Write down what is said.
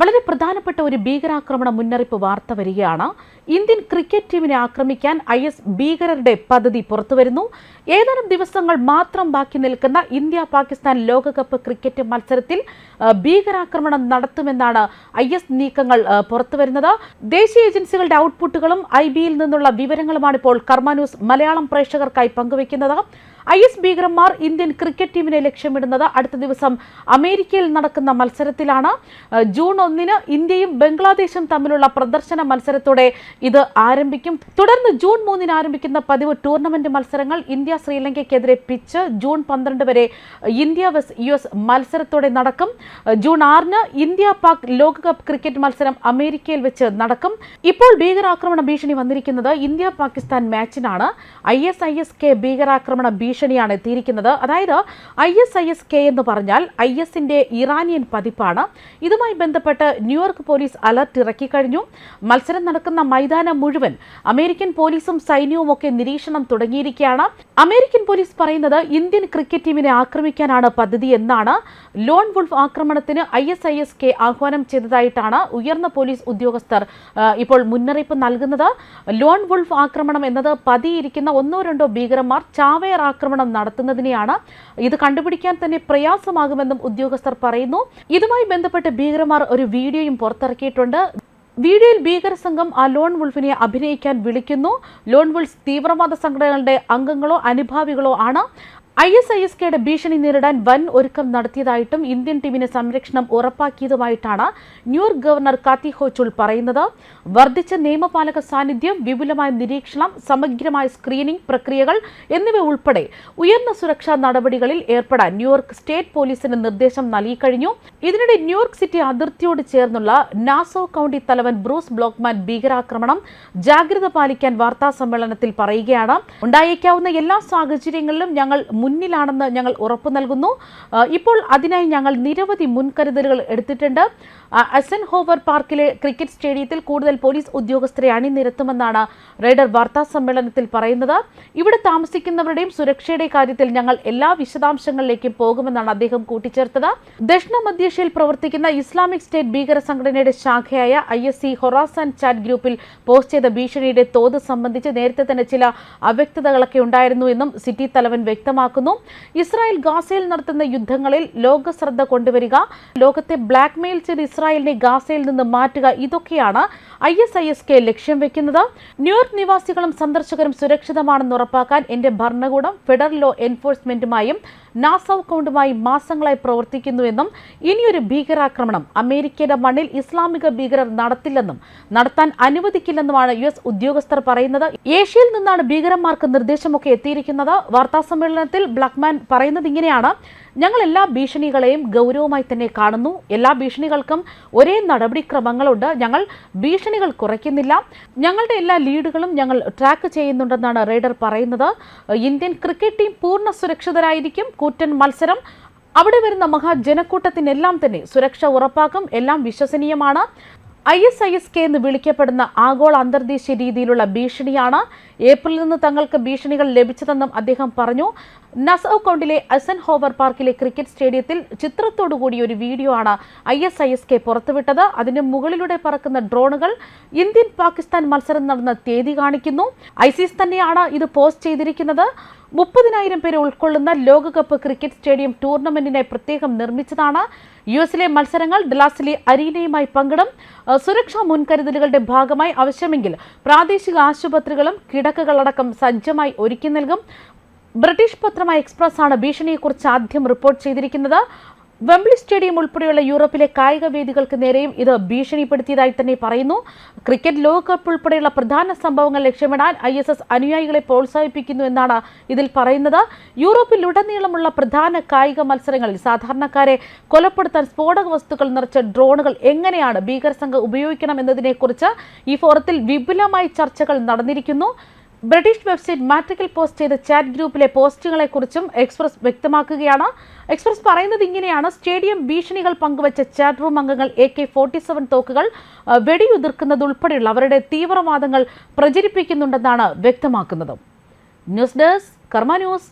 വളരെ പ്രധാനപ്പെട്ട ഒരു ഭീകരാക്രമണ മുന്നറിയിപ്പ് വാർത്ത വരികയാണ്. ഇന്ത്യൻ ക്രിക്കറ്റ് ടീമിനെ ആക്രമിക്കാൻ ഐ എസ് ഭീകരരുടെ പദ്ധതി പുറത്തുവരുന്നു. ഏതാനും ദിവസങ്ങൾ മാത്രം ബാക്കി നിൽക്കുന്ന ഇന്ത്യ പാകിസ്ഥാൻ ലോകകപ്പ് ക്രിക്കറ്റ് മത്സരത്തിൽ ഭീകരാക്രമണം നടത്തുമെന്നാണ് ഐ എസ് നീക്കങ്ങൾ പുറത്തുവരുന്നത്. ദേശീയ ഏജൻസികളുടെ ഔട്ട്പുട്ടുകളും ഐ ബിയിൽ നിന്നുള്ള വിവരങ്ങളുമാണ് ഇപ്പോൾ കർമാന്യൂസ് മലയാളം പ്രേക്ഷകർക്കായി പങ്കുവയ്ക്കുന്നത്. ഐ എസ് ഭീകരന്മാർ ഇന്ത്യൻ ക്രിക്കറ്റ് ടീമിനെ ലക്ഷ്യമിടുന്നത് അടുത്ത ദിവസം അമേരിക്കയിൽ നടക്കുന്ന മത്സരത്തിലാണ്. ജൂൺ ഒന്നിന് ഇന്ത്യയും ബംഗ്ലാദേശും തമ്മിലുള്ള പ്രദർശന മത്സരത്തോടെ ഇത് ആരംഭിക്കും. തുടർന്ന് ജൂൺ മൂന്നിന് ആരംഭിക്കുന്ന പതിവ് ടൂർണമെന്റ് മത്സരങ്ങൾ ഇന്ത്യ ശ്രീലങ്കയ്ക്കെതിരെ പിച്ച് ജൂൺ പന്ത്രണ്ട് വരെ ഇന്ത്യ വെസ് യു എസ് മത്സരത്തോടെ നടക്കും. ജൂൺ ആറിന് ഇന്ത്യ പാക് ലോകകപ്പ് ക്രിക്കറ്റ് മത്സരം അമേരിക്കയിൽ വെച്ച് നടക്കും. ഇപ്പോൾ ഭീകരാക്രമണ ഭീഷണി വന്നിരിക്കുന്നത് India Pakistan മാച്ചിനാണ്. I S I S K ഭീകരാക്രമണ ഭീഷണിയാണ് എത്തിയിരിക്കുന്നത്. അതായത് I S I S K എന്ന് പറഞ്ഞാൽ ഐ എസിന്റെ ഇറാനിയൻ പതിപ്പാണ്. ഇതുമായി ബന്ധപ്പെട്ട് ന്യൂയോർക്ക് പോലീസ് അലർട്ട് ഇറക്കിക്കഴിഞ്ഞു. മത്സരം നടക്കുന്ന മൈതാനം മുഴുവൻ അമേരിക്കൻ പോലീസും സൈന്യവും ഒക്കെ നിരീക്ഷണം തുടങ്ങിയിരിക്കുകയാണ്. അമേരിക്കൻ പോലീസ് പറയുന്നത് ഇന്ത്യൻ ക്രിക്കറ്റ് ടീമിനെ ആക്രമിക്കാനാണ് പദ്ധതി എന്നാണ്. ലോൺ വുൾഫ് ആക്രമണത്തിന് I S I S K ആഹ്വാനം ചെയ്തതായിട്ടാണ് ഉയർന്ന പോലീസ് ഉദ്യോഗസ്ഥർ ഇപ്പോൾ മുന്നറിയിപ്പ് നൽകുന്നത്. ലോൺ വുൾഫ് ആക്രമണം എന്നത് പതിയിരിക്കുന്ന ഒന്നോ രണ്ടോ ഭീകരന്മാർ ചാവേർ ആക്രമണം നടത്തുന്നതിനെയാണ് ഇത് കണ്ടുപിടിക്കാൻ തന്നെ പ്രയാസമാകുമെന്നും ഉദ്യോഗസ്ഥർ പറയുന്നു. ഇതുമായി ബന്ധപ്പെട്ട് ഭീകരമാർ ഒരു വീഡിയോയും പുറത്തിറക്കിയിട്ടുണ്ട്. വീഡിയോയിൽ ഭീകര സംഘം ആ ലോൺ വുൾഫിനെ അഭിനയിക്കാൻ വിളിക്കുന്നു. ലോൺ വുൾഫ് തീവ്രവാദ സംഘടനകളുടെ അംഗങ്ങളോ അനുഭാവികളോ ആണ്. ഐ എസ് ഐ എസ് കെയുടെ ഭീഷണി നേരിടാൻ വൻ ഒരുക്കം നടത്തിയതായിട്ടും ഇന്ത്യൻ ടീമിന് സംരക്ഷണം ഉറപ്പാക്കിയതുമായിട്ടാണ് ന്യൂയോർക്ക് ഗവർണർ കാത്തി ഹോച്ചുൾ പറയുന്നത്. വർദ്ധിച്ച നിയമപാലക സാന്നിധ്യം വിപുലമായ നിരീക്ഷണം സമഗ്രമായ സ്ക്രീനിംഗ് പ്രക്രിയകൾ എന്നിവ ഉൾപ്പെടെ ഉയർന്ന സുരക്ഷാ നടപടികളിൽ ഏർപ്പെടാൻ ന്യൂയോർക്ക് സ്റ്റേറ്റ് പോലീസിന് നിർദ്ദേശം നൽകിക്കഴിഞ്ഞു. ഇതിനിടെ ന്യൂയോർക്ക് സിറ്റി അതിർത്തിയോട് ചേർന്നുള്ള നാസോ കൌണ്ടി തലവൻ ബ്രൂസ് ബ്ലോക്ക്മാൻ ഭീകരാക്രമണം ജാഗ്രത പാലിക്കാൻ വാർത്താ സമ്മേളനത്തിൽ പറയുകയാണ്. ഉണ്ടായേക്കാവുന്ന എല്ലാ സാഹചര്യങ്ങളിലും ഞങ്ങൾ മുന്നിലാണെന്ന് ഞങ്ങൾ ഉറപ്പു നൽകുന്നു. ഇപ്പോൾ അതിനായി ഞങ്ങൾ നിരവധി മുൻകരുതലുകൾ എടുത്തിട്ടുണ്ട്. അസൻ ഹോവർ പാർക്കിലെ ക്രിക്കറ്റ് സ്റ്റേഡിയത്തിൽ കൂടുതൽ പോലീസ് ഉദ്യോഗസ്ഥരെ അണിനിരത്തുമെന്നാണ് റൈഡർ വാർത്താ സമ്മേളനത്തിൽ പറയുന്നത്. ഇവിടെ താമസിക്കുന്നവരുടെയും സുരക്ഷയുടെ കാര്യത്തിൽ ഞങ്ങൾ എല്ലാ വിശദാംശങ്ങളിലേക്കും പോകുമെന്നാണ് അദ്ദേഹം കൂട്ടിച്ചേർത്തത്. ദക്ഷിണ മധ്യേഷ്യയിൽ പ്രവർത്തിക്കുന്ന ഇസ്ലാമിക് സ്റ്റേറ്റ് ഭീകര സംഘടനയുടെ ശാഖയായ I S C Khorasan chat ഗ്രൂപ്പിൽ പോസ്റ്റ് ചെയ്ത ഭീഷണിയുടെ തോത് സംബന്ധിച്ച് നേരത്തെ തന്നെ ചില അവ്യക്തതകളൊക്കെ ഉണ്ടായിരുന്നു എന്നും സിറ്റി തലവൻ വ്യക്തമാക്കുന്നു. ഇസ്രായേൽ ഗാസയിൽ നടത്തുന്ന യുദ്ധങ്ങളിൽ ലോക ശ്രദ്ധ കൊണ്ടുവരിക ലോകത്തെ ബ്ലാക്ക്മെയിൽ ചെയ്ത് ഇസ്രായേലിനെ ഗാസയിൽ നിന്ന് മാറ്റുക ഇതൊക്കെയാണ് I S I S K ലക്ഷ്യം വെക്കുന്നത്. ന്യൂയോർക്ക് നിവാസികളും സന്ദർശകരും സുരക്ഷിതമാണെന്ന് ഉറപ്പാക്കാൻ എന്റെ ഭരണകൂടം ഫെഡറൽ ലോ എൻഫോഴ്സ്മെന്റുമായും നാസ കൗണ്ടുമായി മാസങ്ങളായി പ്രവർത്തിക്കുന്നുവെന്നും ഇനിയൊരു ഭീകരാക്രമണം അമേരിക്കയുടെ മണ്ണിൽ ഇസ്ലാമിക ഭീകരർ നടത്തില്ലെന്നും നടത്താൻ അനുവദിക്കില്ലെന്നുമാണ് യു എസ് ഉദ്യോഗസ്ഥർ പറയുന്നത്. ഏഷ്യയിൽ നിന്നാണ് ഭീകരന്മാർക്ക് നിർദ്ദേശമൊക്കെ എത്തിയിരിക്കുന്നത്. വാർത്താ സമ്മേളനത്തിൽ ബ്ലാക്ക്മാൻ പറയുന്നത് ഇങ്ങനെയാണ്. ഞങ്ങൾ എല്ലാ ഭീഷണികളെയും ഗൗരവമായി തന്നെ കാണുന്നു. എല്ലാ ഭീഷണികൾക്കും ഒരേ നടപടിക്രമങ്ങളുണ്ട്. ഞങ്ങൾ ഭീഷണികൾ കുറയ്ക്കുന്നില്ല. ഞങ്ങളുടെ എല്ലാ ലീഡുകളും ഞങ്ങൾ ട്രാക്ക് ചെയ്യുന്നുണ്ടെന്നാണ് റൈഡർ പറയുന്നത്. ഇന്ത്യൻ ക്രിക്കറ്റ് ടീം പൂർണ സുരക്ഷിതരായിരിക്കും. കൂറ്റൻ മത്സരം. അവിടെ വരുന്ന മഹാജനക്കൂട്ടത്തിനെല്ലാം തന്നെ സുരക്ഷ ഉറപ്പാക്കും. എല്ലാം വിശ്വസനീയമാണ്. I S I S K എന്ന് വിളിക്കപ്പെടുന്ന ആഗോള അന്തർദേശീയ രീതിയിലുള്ള ഭീഷണിയാണ്. ഏപ്രിലിൽ നിന്ന് തങ്ങൾക്ക് ഭീഷണികൾ ലഭിച്ചതെന്നും അദ്ദേഹം പറഞ്ഞു. നസൌ കൗണ്ടിലെ അസൻ ഹോവർ പാർക്കിലെ ക്രിക്കറ്റ് സ്റ്റേഡിയത്തിൽ ചിത്രത്തോടുകൂടി ഒരു വീഡിയോ ആണ് I S I S K പുറത്തുവിട്ടത്. അതിന് മുകളിലൂടെ പറക്കുന്ന ഡ്രോണുകൾ ഇന്ത്യൻ പാകിസ്ഥാൻ മത്സരം നടന്ന തീയതി കാണിക്കുന്നു. ഐസിസ് തന്നെയാണ് ഇത് പോസ്റ്റ് ചെയ്തിരിക്കുന്നത്. മുപ്പതിനായിരം പേരെ ഉൾക്കൊള്ളുന്ന ലോകകപ്പ് ക്രിക്കറ്റ് സ്റ്റേഡിയം ടൂർണമെന്റിനെ പ്രത്യേകം നിർമ്മിച്ചതാണ്. യു എസിലെ മത്സരങ്ങൾ ഡലാസിലെ അരീനയുമായി പങ്കിടും. സുരക്ഷാ മുൻകരുതലുകളുടെ ഭാഗമായി ആവശ്യമെങ്കിൽ പ്രാദേശിക ആശുപത്രികളും കിടക്കകളടക്കം സജ്ജമായി ഒരുക്കി നൽകും. ബ്രിട്ടീഷ് പത്രമായ എക്സ്പ്രസ് ആണ് ഭീഷണിയെക്കുറിച്ച് ആദ്യം റിപ്പോർട്ട് ചെയ്തിരിക്കുന്നത്. വെംബ്ലി സ്റ്റേഡിയം ഉൾപ്പെടെയുള്ള യൂറോപ്പിലെ കായിക വേദികൾക്ക് നേരെയും ഇത് ഭീഷണിപ്പെടുത്തിയതായി തന്നെ പറയുന്നു. ക്രിക്കറ്റ് ലോകകപ്പ് ഉൾപ്പെടെയുള്ള പ്രധാന സംഭവങ്ങൾ ലക്ഷ്യമിടാൻ ഐ എസ് എസ് അനുയായികളെ പ്രോത്സാഹിപ്പിക്കുന്നു എന്നാണ് ഇതിൽ പറയുന്നത്. യൂറോപ്പിലുടനീളമുള്ള പ്രധാന കായിക മത്സരങ്ങളിൽ സാധാരണക്കാരെ കൊലപ്പെടുത്താൻ സ്ഫോടക വസ്തുക്കൾ നിറച്ച ഡ്രോണുകൾ എങ്ങനെയാണ് ഭീകര സംഘം ഉപയോഗിക്കണം എന്നതിനെക്കുറിച്ച് ഈ ഫോറത്തിൽ വിപുലമായി ചർച്ചകൾ നടന്നിരിക്കുന്നു. ബ്രിട്ടീഷ് വെബ്സൈറ്റ് മാട്രിക്കൽ പോസ്റ്റ് ചെയ്ത ചാറ്റ് ഗ്രൂപ്പിലെ പോസ്റ്റുകളെക്കുറിച്ചും എക്സ്പ്രസ് വ്യക്തമാക്കുകയാണ്. എക്സ്പ്രസ് പറയുന്നത് ഇങ്ങനെയാണ്. സ്റ്റേഡിയം ഭീഷണികൾ പങ്കുവച്ച ചാറ്റ് റൂം അംഗങ്ങൾ എ കെ ഫോർട്ടി സെവൻ തോക്കുകൾ വെടിയുതിർക്കുന്നതുൾപ്പെടെയുള്ള അവരുടെ തീവ്രവാദങ്ങൾ പ്രചരിപ്പിക്കുന്നുണ്ടെന്നാണ് വ്യക്തമാക്കുന്നത്. News desk Karma news.